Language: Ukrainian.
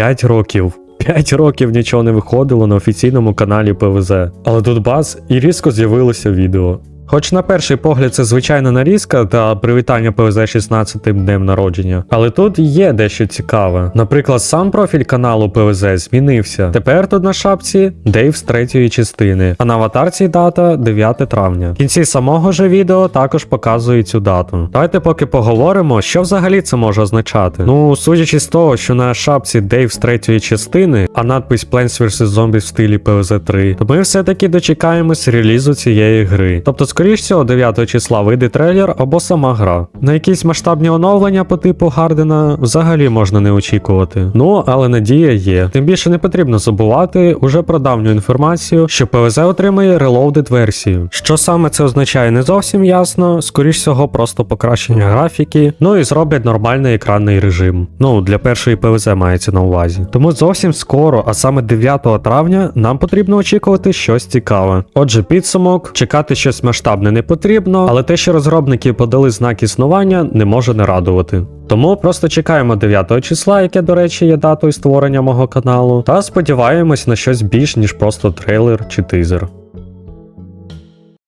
5 років. 5 років нічого не виходило на офіційному каналі ПВЗ. Але тут бац, і різко з'явилося відео. Хоч на перший погляд це звичайна нарізка та привітання ПВЗ 16 днем народження, але тут є дещо цікаве. Наприклад, сам профіль каналу ПВЗ змінився. Тепер тут на шапці Дейв з третьої частини, а на аватарці дата 9 травня. В кінці самого ж відео також показує цю дату. Давайте поки поговоримо, що взагалі це може означати. Ну, судячи з того, що на шапці Дейв з третьої частини, а надпис Plants vs. Zombies в стилі ПВЗ 3, то ми все-таки дочекаємось релізу цієї гри. Тобто, скоріш всього, 9 числа вийде трейлер або сама гра. На якісь масштабні оновлення по типу Гардена взагалі можна не очікувати. Ну, але надія є. Тим більше не потрібно забувати уже про давню інформацію, що ПВЗ отримає Reloaded версію. Що саме це означає, не зовсім ясно. Скоріш всього, просто покращення графіки. Ну і зроблять нормальний екранний режим. Ну, для першої ПВЗ мається на увазі. Тому зовсім скоро, а саме 9 травня, нам потрібно очікувати щось цікаве. Отже, підсумок, чекати щось масштабне не потрібно, але те, що розробники подали знак існування, не може не радувати. Тому просто чекаємо 9 числа, яке, до речі, є датою створення мого каналу, та сподіваємось на щось більш ніж просто трейлер чи тизер.